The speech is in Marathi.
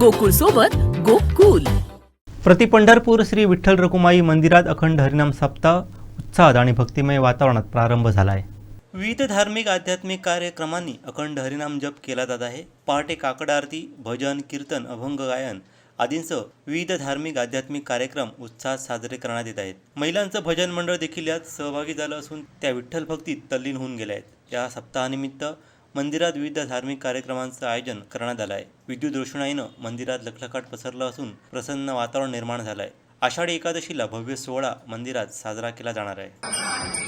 गोकुळ सोबत गोकुल. प्रति पंढरपूर श्री विठ्ठल रकुमाई मंदिरात अखंड हरिनाम सप्ताह उत्साहात आणि भक्तिमय वातावरणात प्रारंभ झाला आहे विविध धार्मिक आध्यात्मिक कार्यक्रमांनी अखंड हरिनाम जप केला जात आहे. पहाटे काकड आरती भजन कीर्तन अभंग गायन आदींसह विविध धार्मिक आध्यात्मिक कार्यक्रम उत्साहात साजरे करण्यात येत आहेत. महिलांचं भजन मंडळ देखील यात सहभागी झालं असून त्या विठ्ठल भक्तीत तल्लीन होऊन गेल्या आहेत. या सप्ताहानिमित्त मंदिरात विविध धार्मिक कार्यक्रमांचं आयोजन करण्यात आलं आहे विद्युत रोषणाईनं मंदिरात लखलखाट पसरलं असून प्रसन्न वातावरण निर्माण झालं आहे आषाढी एकादशीला भव्य सोहळा मंदिरात साजरा केला जाणार आहे.